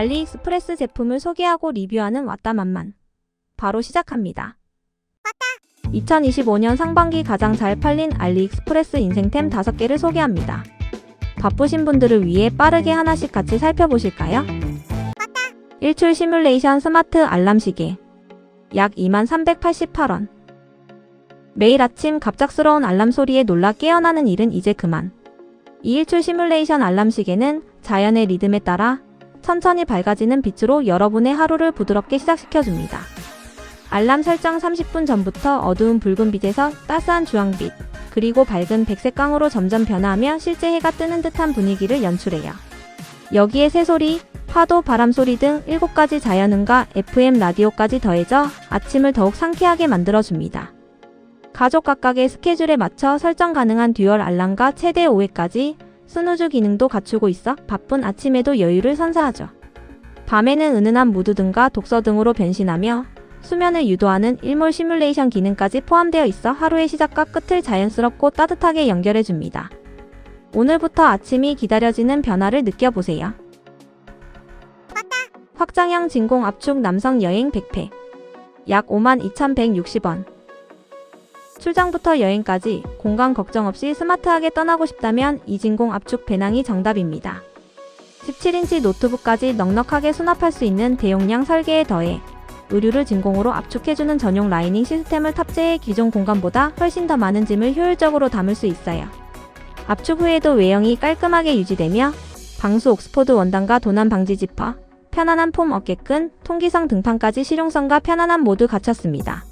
알리익스프레스 제품을 소개하고 리뷰하는 왔다만만. 바로 시작합니다. 2025년 상반기 가장 잘 팔린 알리익스프레스 인생템 5개를 소개합니다. 바쁘신 분들을 위해 빠르게 하나씩 같이 살펴보실까요? 일출 시뮬레이션 스마트 알람 시계. 약 2388원. 매일 아침 갑작스러운 알람 소리에 놀라 깨어나는 일은 이제 그만. 이 일출 시뮬레이션 알람 시계는 자연의 리듬에 따라 천천히 밝아지는 빛으로 여러분의 하루를 부드럽게 시작시켜줍니다. 알람 설정 30분 전부터 어두운 붉은 빛에서 따스한 주황빛, 그리고 밝은 백색광으로 점점 변화하며 실제 해가 뜨는 듯한 분위기를 연출해요. 여기에 새소리, 파도, 바람소리 등 7가지 자연음과 FM 라디오까지 더해져 아침을 더욱 상쾌하게 만들어줍니다. 가족 각각의 스케줄에 맞춰 설정 가능한 듀얼 알람과 최대 5회까지 스누즈 기능도 갖추고 있어 바쁜 아침에도 여유를 선사하죠. 밤에는 은은한 무드 등과 독서 등으로 변신하며 수면을 유도하는 일몰 시뮬레이션 기능까지 포함되어 있어 하루의 시작과 끝을 자연스럽고 따뜻하게 연결해줍니다. 오늘부터 아침이 기다려지는 변화를 느껴보세요. 확장형 진공 압축 남성 여행 백팩 약 52,160원 출장부터 여행까지 공간 걱정 없이 스마트하게 떠나고 싶다면 이 진공 압축 배낭이 정답입니다. 17인치 노트북까지 넉넉하게 수납할 수 있는 대용량 설계에 더해 의류를 진공으로 압축해주는 전용 라이닝 시스템을 탑재해 기존 공간보다 훨씬 더 많은 짐을 효율적으로 담을 수 있어요. 압축 후에도 외형이 깔끔하게 유지되며 방수 옥스포드 원단과 도난 방지 지퍼, 편안한 폼 어깨끈, 통기성 등판까지 실용성과 편안함 모두 갖췄습니다.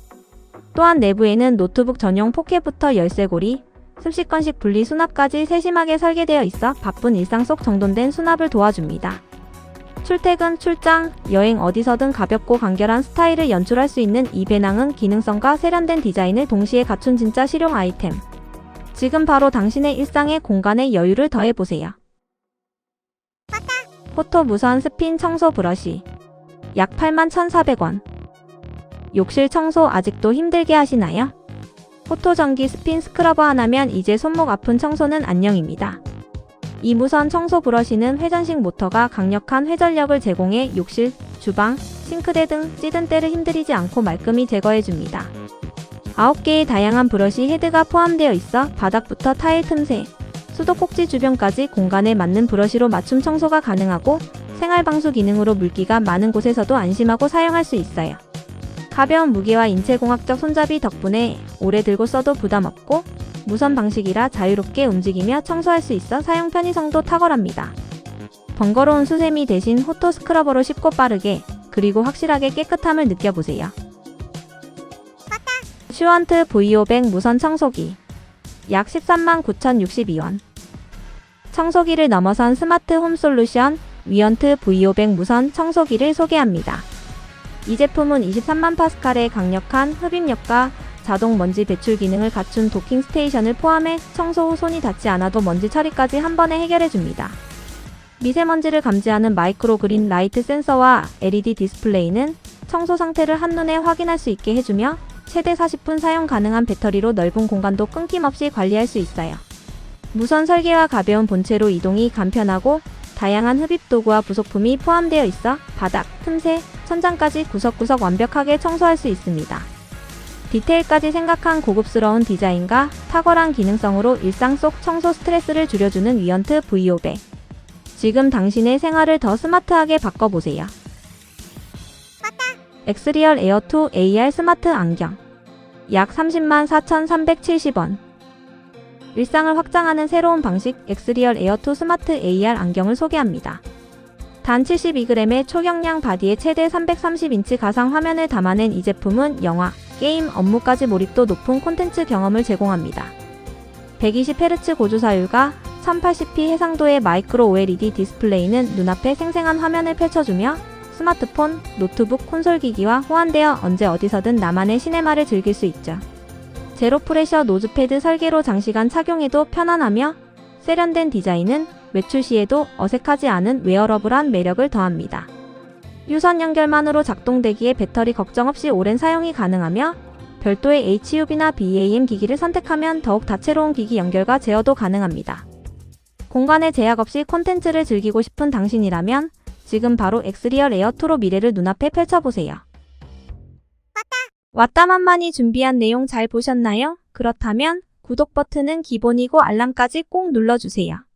또한 내부에는 노트북 전용 포켓부터 열쇠고리, 습식건식 분리 수납까지 세심하게 설계되어 있어 바쁜 일상 속 정돈된 수납을 도와줍니다. 출퇴근, 출장, 여행 어디서든 가볍고 간결한 스타일을 연출할 수 있는 이 배낭은 기능성과 세련된 디자인을 동시에 갖춘 진짜 실용 아이템. 지금 바로 당신의 일상에 공간의 여유를 더해보세요. 포토 무선 스핀 청소 브러쉬. 약 81,400원. 욕실 청소 아직도 힘들게 하시나요? 포토 전기 스핀 스크러버 하나면 이제 손목 아픈 청소는 안녕입니다. 이 무선 청소 브러쉬는 회전식 모터가 강력한 회전력을 제공해 욕실, 주방, 싱크대 등 찌든 때를 힘들이지 않고 말끔히 제거해줍니다. 9개의 다양한 브러쉬 헤드가 포함되어 있어 바닥부터 타일 틈새, 수도꼭지 주변까지 공간에 맞는 브러쉬로 맞춤 청소가 가능하고 생활 방수 기능으로 물기가 많은 곳에서도 안심하고 사용할 수 있어요. 가벼운 무게와 인체공학적 손잡이 덕분에 오래 들고 써도 부담 없고 무선 방식이라 자유롭게 움직이며 청소할 수 있어 사용 편의성도 탁월합니다. 번거로운 수세미 대신 호토 스크러버로 쉽고 빠르게 그리고 확실하게 깨끗함을 느껴보세요. 슈원트 V500 무선 청소기 약 13만 9,062원 청소기를 넘어선 스마트 홈 솔루션 위언트 V500 무선 청소기를 소개합니다. 이 제품은 23만 파스칼의 강력한 흡입력과 자동 먼지 배출 기능을 갖춘 도킹 스테이션을 포함해 청소 후 손이 닿지 않아도 먼지 처리까지 한 번에 해결해줍니다. 미세먼지를 감지하는 마이크로 그린 라이트 센서와 LED 디스플레이는 청소 상태를 한눈에 확인할 수 있게 해주며 최대 40분 사용 가능한 배터리로 넓은 공간도 끊김없이 관리할 수 있어요. 무선 설계와 가벼운 본체로 이동이 간편하고 다양한 흡입 도구와 부속품이 포함되어 있어 바닥, 틈새, 천장까지 구석구석 완벽하게 청소할 수 있습니다. 디테일까지 생각한 고급스러운 디자인과 탁월한 기능성으로 일상 속 청소 스트레스를 줄여주는 위언트 V500. 지금 당신의 생활을 더 스마트하게 바꿔보세요. 엑스리얼 에어2 AR 스마트 안경. 약 30만 4,370원. 일상을 확장하는 새로운 방식 엑스리얼 에어2 스마트 AR 안경을 소개합니다. 단 72g의 초경량 바디에 최대 330인치 가상 화면을 담아낸 이 제품은 영화, 게임, 업무까지 몰입도 높은 콘텐츠 경험을 제공합니다. 120Hz 고주사율과 1080p 해상도의 마이크로 OLED 디스플레이는 눈앞에 생생한 화면을 펼쳐주며 스마트폰, 노트북, 콘솔 기기와 호환되어 언제 어디서든 나만의 시네마를 즐길 수 있죠. 제로 프레셔 노즈패드 설계로 장시간 착용해도 편안하며 세련된 디자인은 외출 시에도 어색하지 않은 웨어러블한 매력을 더합니다. 유선 연결만으로 작동되기에 배터리 걱정 없이 오랜 사용이 가능하며 별도의 HUB나 BAM 기기를 선택하면 더욱 다채로운 기기 연결과 제어도 가능합니다. 공간에 제약 없이 콘텐츠를 즐기고 싶은 당신이라면 지금 바로 엑스리얼 에어2로 미래를 눈앞에 펼쳐보세요. 왔다만만이 준비한 내용 잘 보셨나요? 그렇다면 구독 버튼은 기본이고 알람까지 꼭 눌러주세요.